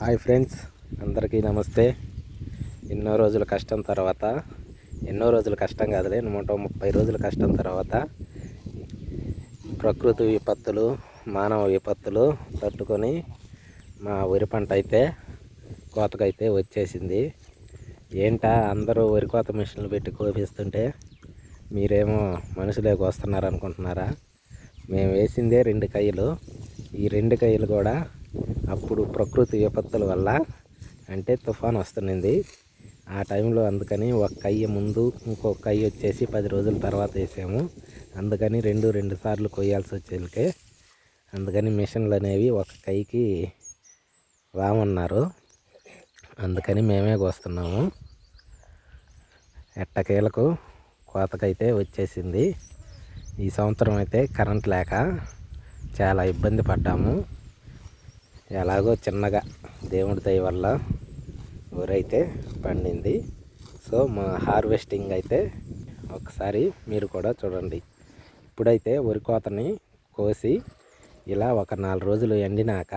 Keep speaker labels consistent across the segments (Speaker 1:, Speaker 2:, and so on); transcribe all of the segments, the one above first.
Speaker 1: Hi friends అందరికీ నమస్తే. ఎన్నో రోజుల కష్టం తర్వాత ఎన్నో రోజుల కష్టం కాదులే నూట ముప్పై రోజుల కష్టం తర్వాత ప్రకృతి విపత్తులు మానవ విపత్తులు తట్టుకొని మా వరి పంట అయితే కోతకైతే వచ్చేసింది. ఏంటా అందరూ వరి కోత మిషన్లు పెట్టి కోపిస్తుంటే మీరేమో మనుషులే కోస్తున్నారు అనుకుంటున్నారా మేము వేసిందే రెండు కయ్యలు. ఈ రెండు కయ్యలు కూడా అప్పుడు ప్రకృతి విపత్తుల వల్ల అంటే తుఫాన్ వస్తున్నది. ఆ టైంలో అందుకని ఒక కయ్య ముందు ఇంకొక కయ్య వచ్చేసి పది రోజుల తర్వాత వేసాము. అందుకని రెండు రెండు సార్లు కొయ్యాల్సి వచ్చేందుకే అందుకని మిషన్లు అనేవి ఒక కైకి రామన్నారు. అందుకని మేమే కోస్తున్నాము. ఎట్టకేలకు కోతకైతే వచ్చేసింది. ఈ సంవత్సరం అయితే కరెంట్ లేక చాలా ఇబ్బంది పడ్డాము. ఎలాగో చిన్నగా దేవుడి దయ వల్ల ఊరైతే పండింది. సో మా హార్వెస్టింగ్ అయితే ఒకసారి మీరు కూడా చూడండి. ఇప్పుడైతే వరి కోతని కోసి ఇలా ఒక నాలుగు రోజులు ఎండినాక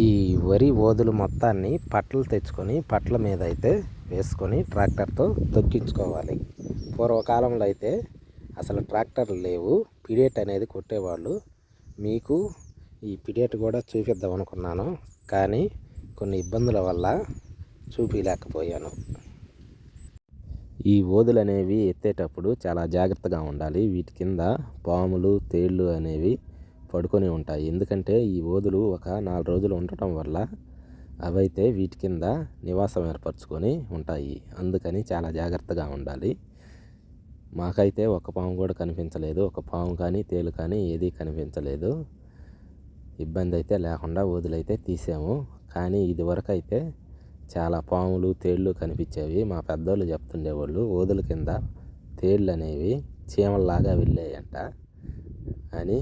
Speaker 1: ఈ వరి ఓదులు మొత్తాన్ని పట్టలు తెచ్చుకొని పట్ల మీద అయితే వేసుకొని ట్రాక్టర్తో తొక్కించుకోవాలి. పూర్వకాలంలో అయితే అసలు ట్రాక్టర్లు లేవు. పిడేట్ అనేది కొట్టేవాళ్ళు. మీకు ఈ పిడియట్ కూడా చూపిద్దాం అనుకున్నాను. కానీ కొన్ని ఇబ్బందుల వల్ల చూపించలేకపోయాను ఈ ఓదులు అనేవి ఎత్తేటప్పుడు చాలా జాగ్రత్తగా ఉండాలి. వీటి కింద పాములు తేళ్ళు అనేవి పడుకొని ఉంటాయి. ఎందుకంటే ఈ ఓదులు ఒక నాలుగు రోజులు ఉండటం వల్ల అవైతే వీటి కింద నివాసం ఏర్పరచుకొని ఉంటాయి. అందుకని చాలా జాగ్రత్తగా ఉండాలి. మాకైతే ఒక పాము కూడా కనిపించలేదు. ఒక పాము కానీ తేలు కానీ ఏదీ కనిపించలేదు. ఇబ్బంది అయితే లేకుండా వదిలైతే తీసాము. కానీ ఇదివరకు అయితే చాలా పాములు తేళ్ళు కనిపించేవి. మా పెద్దోళ్ళు చెప్తుండేవాళ్ళు ఓదుల కింద తేళ్ళు అనేవి చీమల్లాగా వెళ్ళాయంట అని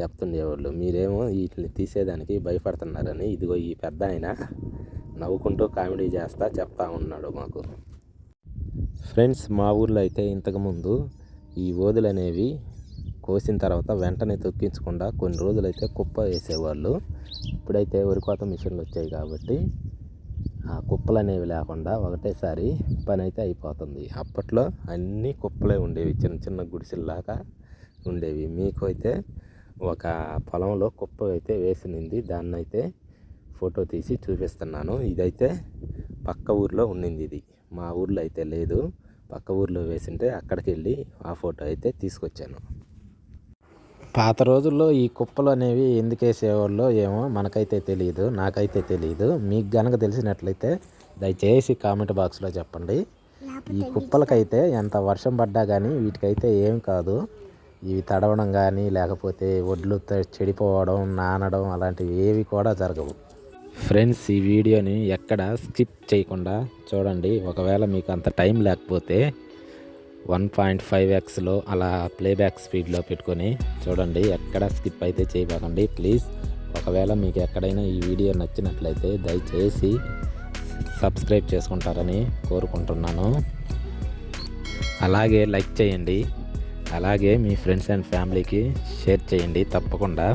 Speaker 1: చెప్తుండేవాళ్ళు. మీరేమో వీటిని తీసేదానికి భయపడుతున్నారని ఇదిగో ఈ పెద్ద ఆయన నవ్వుకుంటూ కామెడీ చేస్తా చెప్తా ఉన్నాడు మాకు. ఫ్రెండ్స్ మా ఊర్లో అయితే ఇంతకుముందు ఈ ఓదులు అనేవి కోసిన తర్వాత వెంటనే తొక్కించకుండా కొన్ని రోజులైతే కుప్ప వేసేవాళ్ళు. ఇప్పుడైతే వరికోత మిషన్లు వచ్చాయి కాబట్టి ఆ కుప్పలు అనేవి లేకుండా ఒకటేసారి పని అయితే అయిపోతుంది. అప్పట్లో అన్నీ కుప్పలే ఉండేవి చిన్న చిన్న గుడిసెల్లాగా ఉండేవి. మీకు అయితే ఒక పొలంలో కుప్ప అయితే వేసినింది. దాన్ని అయితే ఫోటో తీసి చూపిస్తున్నాను. ఇదైతే పక్క ఊర్లో ఉండింది ఇది. మా ఊర్లో అయితే లేదు. పక్క ఊర్లో వేసింటే అక్కడికి వెళ్ళి ఆ ఫోటో అయితే తీసుకొచ్చాను. పాత రోజుల్లో ఈ కుప్పలు అనేవి ఎందుకు వేసేవాళ్ళో ఏమో మనకైతే తెలియదు నాకైతే తెలియదు మీకు గనక తెలిసినట్లయితే దయచేసి కామెంట్ బాక్స్లో చెప్పండి. ఈ కుప్పలకైతే ఎంత వర్షం పడ్డా కానీ వీటికైతే ఏం కాదు. ఇవి తడవడం కానీ లేకపోతే ఒడ్లు చెడిపోవడం నానడం అలాంటివి ఏవి కూడా జరగవు. ఫ్రెండ్స్ ఈ వీడియోని ఎక్కడ స్కిప్ చేయకుండా చూడండి. ఒకవేళ మీకు అంత టైం లేకపోతే వన్ పాయింట్ ఫైవ్ ఎక్స్లో అలా ప్లేబ్యాక్ స్పీడ్లో పెట్టుకొని చూడండి ఎక్కడ స్కిప్ అయితే చేయబాకండి. ప్లీజ్ ఒకవేళ మీకు ఎక్కడైనా ఈ వీడియో నచ్చినట్లయితే దయచేసి సబ్స్క్రైబ్ చేసుకుంటారని కోరుకుంటున్నాను. అలాగే లైక్ చేయండి. అలాగే మీ ఫ్రెండ్స్ అండ్ ఫ్యామిలీకి షేర్ చేయండి తప్పకుండా.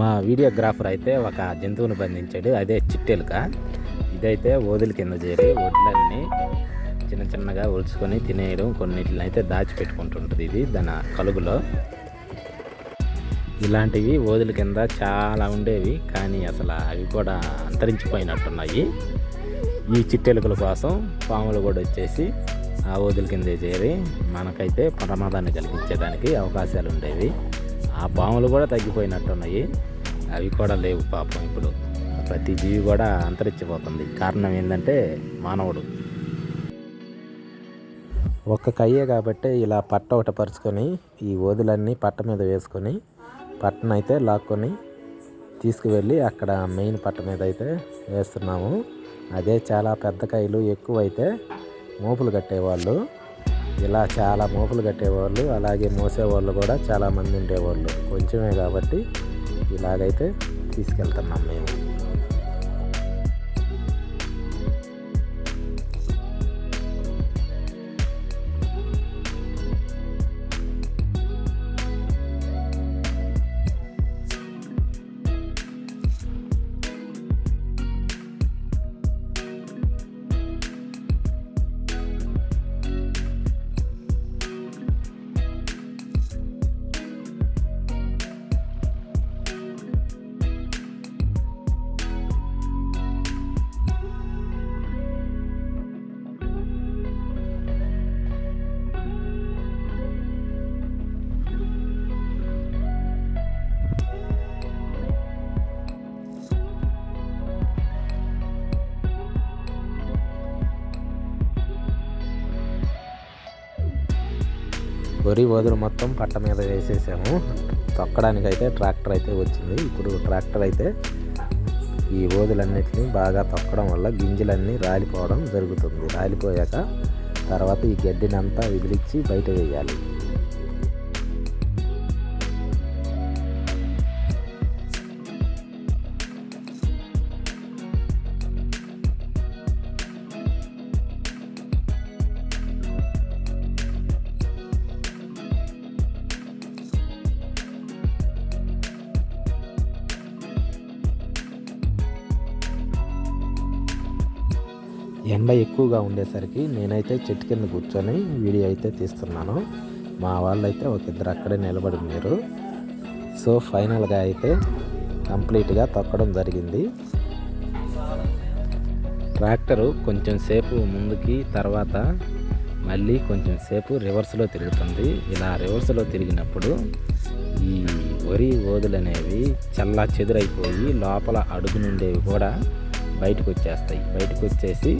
Speaker 1: మా వీడియోగ్రాఫర్ అయితే ఒక జంతువును బంధించాడు. అదే చిట్టెలుక. ఇదైతే ఓదుల కింద చేరి వడ్లన్నీ చిన్న చిన్నగా ఒలుచుకొని తినేయడం కొన్నిటిని అయితే దాచిపెట్టుకుంటుంటుంది ఇది దాని కలుగులో. ఇలాంటివి ఓదుల కింద చాలా ఉండేవి కానీ అసలు అవి కూడా అంతరించిపోయినట్టున్నాయి. ఈ చిట్టెలుకల కోసం పాములు కూడా వచ్చేసి ఆ ఓదుల కిందే చేరి మనకైతే ప్రమాదాన్ని కలిగించేదానికి అవకాశాలు ఉండేవి ఆ పాములు కూడా తగ్గిపోయినట్టున్నాయి. అవి కూడా లేవు పాపం ఇప్పుడు. ప్రతి జీవి కూడా అంతరించిపోతుంది. కారణం ఏంటంటే మానవుడు. ఒక్క కయ్యే కాబట్టి ఇలా పట్ట ఒకటి పరుచుకొని ఈ ఓదులన్నీ పట్ట మీద వేసుకొని పట్టనైతే లాక్కొని తీసుకువెళ్ళి అక్కడ మెయిన్ పట్ట మీద అయితే వేస్తున్నాము. అదే చాలా పెద్ద కాయలు ఎక్కువైతే మోపులు కట్టేవాళ్ళు. ఇలా చాలా మోపులు కట్టేవాళ్ళు అలాగే మోసేవాళ్ళు కూడా చాలామంది ఉండేవాళ్ళు. కొంచెమే కాబట్టి ఇలాగైతే తీసుకెళ్తున్నాం మేము. వరి వదులు మొత్తం పట్ట మీద వేసేసాము. తొక్కడానికి అయితే ట్రాక్టర్ అయితే వచ్చింది. ఇప్పుడు ట్రాక్టర్ అయితే ఈ ఓదులన్నిటిని బాగా తొక్కడం వల్ల గింజలన్నీ రాలిపోవడం జరుగుతుంది. రాలిపోయాక తర్వాత ఈ గడ్డిని అంతా విదిలిచ్చి బయట వేయాలి. ఎండ ఎక్కువగా ఉండేసరికి నేనైతే చెట్టు కింద కూర్చొని వీడియో అయితే తీస్తున్నాను. మా వాళ్ళైతే ఒక ఇద్దరు అక్కడే నిలబడి ఉన్నారు. సో ఫైనల్గా అయితే కంప్లీట్గా తొక్కడం జరిగింది. ట్రాక్టరు కొంచెం సేపు ముందుకి తర్వాత మళ్ళీ కొంచెం సేపు రివర్స్లో తిరుగుతుంది. ఇలా రివర్స్లో తిరిగినప్పుడు ఈ వరి ఓదులు అనేవి చల్లా చెదురైపోయి లోపల అడుగు నుండేవి కూడా బయటకు వచ్చేస్తాయి బయటకు వచ్చేసి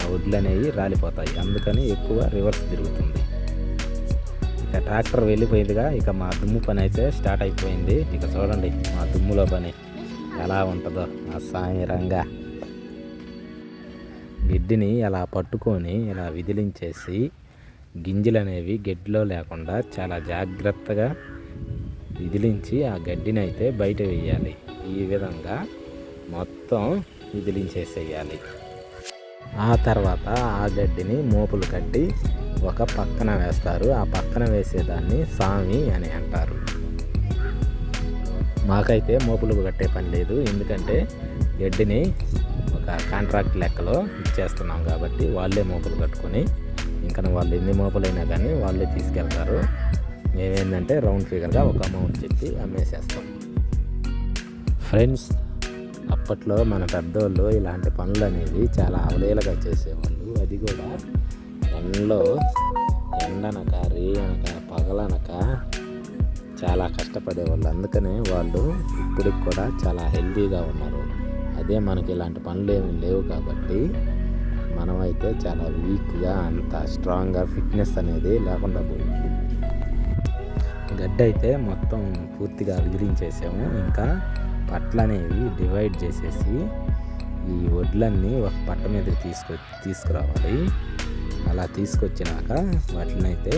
Speaker 1: ఆ వడ్లు అనేవి రాలిపోతాయి. అందుకని ఎక్కువ రివర్స్ తిరుగుతుంది. ఇక ట్రాక్టర్ వెళ్ళిపోయిందిగా. ఇక మా దుమ్ము పని అయితే స్టార్ట్ అయిపోయింది. ఇక చూడండి మా దుమ్ములో పని ఎలా ఉంటుందో. ఆ సాయంరంగా గిడ్డిని అలా పట్టుకొని ఇలా విదిలించేసి గింజలు అనేవి గడ్డిలో లేకుండా చాలా జాగ్రత్తగా విదిలించి ఆ గడ్డిని అయితే బయట వేయాలి. ఈ విధంగా మొత్తం విదిలించేసేయాలి. ఆ తర్వాత ఆ గడ్డిని మోపులు కట్టి ఒక పక్కన వేస్తారు. ఆ పక్కన వేసేదాన్ని సామి అని అంటారు. మాకైతే మోపులు కట్టే పని లేదు. ఎందుకంటే గడ్డిని ఒక కాంట్రాక్ట్ లెక్కలో ఇచ్చేస్తున్నాం కాబట్టి వాళ్ళే మోపులు కట్టుకొని ఇంకా వాళ్ళు ఎన్ని మోపులైనా కానీ వాళ్ళే తీసుకెళ్తారు. మేమేంటంటే రౌండ్ ఫిగర్గా ఒక అమౌంట్ చెప్పి అమ్మేసేస్తాం. ఫ్రెండ్స్ అప్పట్లో మన పెద్దోళ్ళు ఇలాంటి పనులు అనేవి చాలా అవలేలుగా చేసేవాళ్ళు. అది కూడా ఎండలో ఎండనక రేయనక పగలనక చాలా కష్టపడేవాళ్ళు. అందుకనే వాళ్ళు ఇప్పటికి కూడా చాలా హెల్తీగా ఉన్నారు. అదే మనకి ఇలాంటి పనులు ఏమి లేవు కాబట్టి మనమైతే చాలా వీక్గా అంత స్ట్రాంగ్గా ఫిట్నెస్ అనేది లేకుండా పోయింది. గడ్డ అయితే మొత్తం పూర్తిగా విదిలించేసాము ఇంకా పట్లనేవి డివైడ్ చేసేసి ఈ వడ్లన్నీ ఒక పట్ట మీదకి తీసుకొ తీసుకురావాలి. అలా తీసుకొచ్చినాక వాటిని అయితే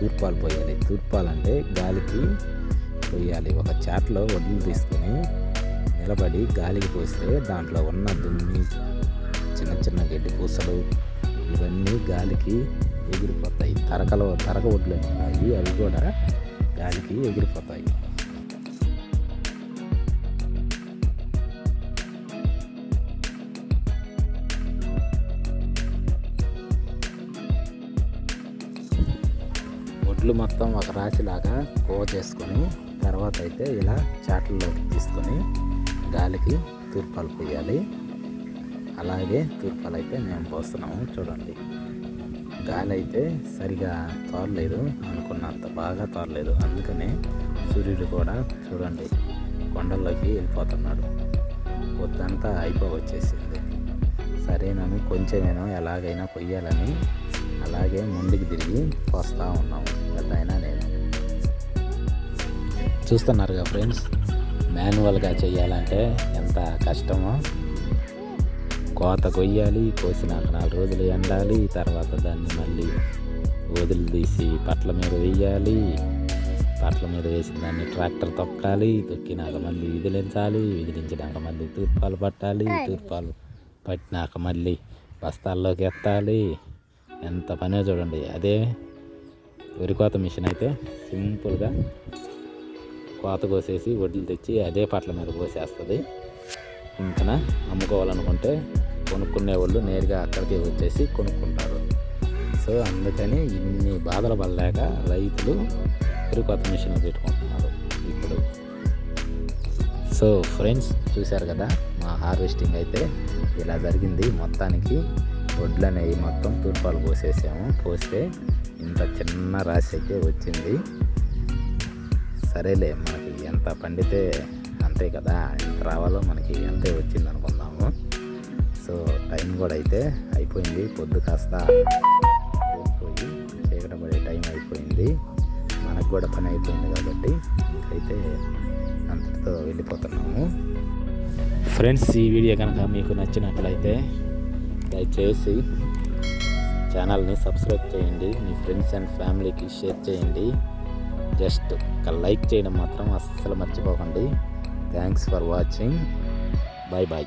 Speaker 1: తూర్పాలు పోయాలి. తూర్పాలు అంటే గాలికి పోయాలి. ఒక చాట్లో వడ్లు తీసుకొని నిలబడి గాలికి పోస్తే దాంట్లో ఉన్న దుమ్మి చిన్న చిన్న గడ్డి పూసలు ఇవన్నీ గాలికి ఎగిరిపోతాయి. తరకలో తరక వడ్లు ఉన్నాయి. అవి కూడా గాలికి ఎగిరిపోతాయి. గుడ్లు మొత్తం ఒక రాశిలాగా కోవ చేసుకొని తర్వాత అయితే ఇలా చాట్లలోకి తీసుకొని గాలికి తూర్పాలు పోయాలి అలాగే తూర్పాలు అయితే మేము పోస్తున్నాము చూడండి. గాలి అయితే సరిగా తోరలేదు అనుకున్నంత బాగా తోరలేదు అందుకనే సూర్యుడు కూడా చూడండి కొండల్లోకి వెళ్ళిపోతున్నాడు. పొద్దంతా అయిపోవచ్చేసింది సరేనని కొంచెమేనో ఎలాగైనా కొయ్యాలని అలాగే ముందుకు తిరిగి వస్తూ ఉన్నాము. అయినా నేను చూస్తున్నారుగా ఫ్రెండ్స్ మాన్యువల్గా చేయాలంటే ఎంత కష్టమో? కోత కొయ్యాలి కోసినాక నాలుగు రోజులు ఎండాలి తర్వాత దాన్ని మళ్ళీ వదిలి తీసి పట్ల మీద వేయాలి పట్ల మీద వేసిన దాన్ని ట్రాక్టర్ తొక్కాలి తొక్కినాక మళ్ళీ విదిలించాలి విదిలించినాక మళ్ళీ తూర్పాలు పట్టాలి తూర్పాలు పట్టినాక మళ్ళీ బస్తాల్లోకి ఎత్తాలి. ఎంత పనే చూడండి అదే వరి కోత మిషన్ అయితే సింపుల్గా కోత కోసేసి వడ్లు తెచ్చి అదే పట్ల మీద పోసేస్తుంది ఇంకా అమ్ముకోవాలనుకుంటే కొనుక్కునే వాళ్ళు నేరుగా అక్కడికి వచ్చేసి కొనుక్కుంటారు. సో అందుకని ఇన్ని బాధలు పడలేక రైతులు వరి కోత మిషన్ పెట్టుకుంటున్నారు ఇప్పుడు. సో ఫ్రెండ్స్ చూశారు కదా మా హార్వెస్టింగ్ అయితే ఇలా జరిగింది. మొత్తానికి వడ్లు అనేవి మొత్తం తూర్పాలు పోసేసాము పోస్తే ఇంత చిన్న రాశి అయితే వచ్చింది. సరేలే మనకి ఎంత పండితే అంతే కదా ఎంత రావాలో మనకి అంతే వచ్చింది అనుకుందాము. సో టైం కూడా అయితే అయిపోయింది. పొద్దు కాస్త పోయి చీకట పడే టైం అయిపోయింది. మనకు కూడా పని అయిపోయింది కాబట్టి అయితే అంతటితో వెళ్ళిపోతున్నాము. ఫ్రెండ్స్ ఈ వీడియో కనుక మీకు నచ్చినట్లయితే దయచేసి ఛానల్ని సబ్స్క్రైబ్ చేయండి. మీ ఫ్రెండ్స్ అండ్ ఫ్యామిలీకి షేర్ చేయండి. జస్ట్ ఒక లైక్ చేయడం మాత్రం అస్సలు మర్చిపోకండి. Thanks for watching. Bye bye